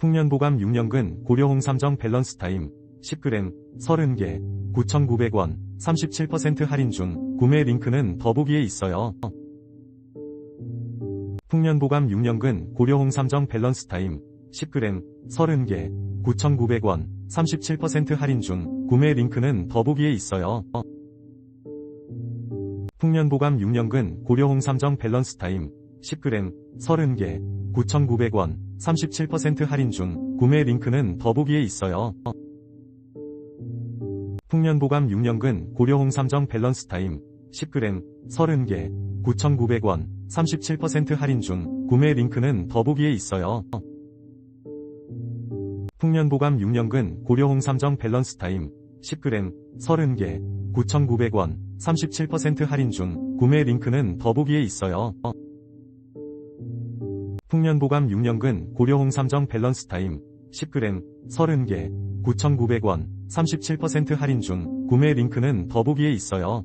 풍년보감 6년근 고려홍 삼정 밸런스 타임 10g 30개 9,900원 37% 할인 중 구매 링크는 더보기에 있어요. 풍년보감 6년근 고려홍 삼정 밸런스 타임 10g 30개 9,900원 37% 할인 중 구매 링크는 더보기에 있어요. 풍년보감 6년근 고려홍 삼정 밸런스 타임 10g 30개 9,900원 37% 할인 중 구매 링크는 더보기에 있어요. 풍년보감 6년근 고려홍삼정 밸런스 타임 10g 30개 9,900원 37% 할인 중 구매 링크는 더보기에 있어요. 풍년보감 6년근 고려홍삼정 밸런스 타임 10g 30개 9,900원 37% 할인 중 구매 링크는 더보기에 있어요. 풍년보감 6년근 고려홍 삼정 밸런스 타임 10g 30개 9,900원 37% 할인 중 구매 링크는 더보기에 있어요.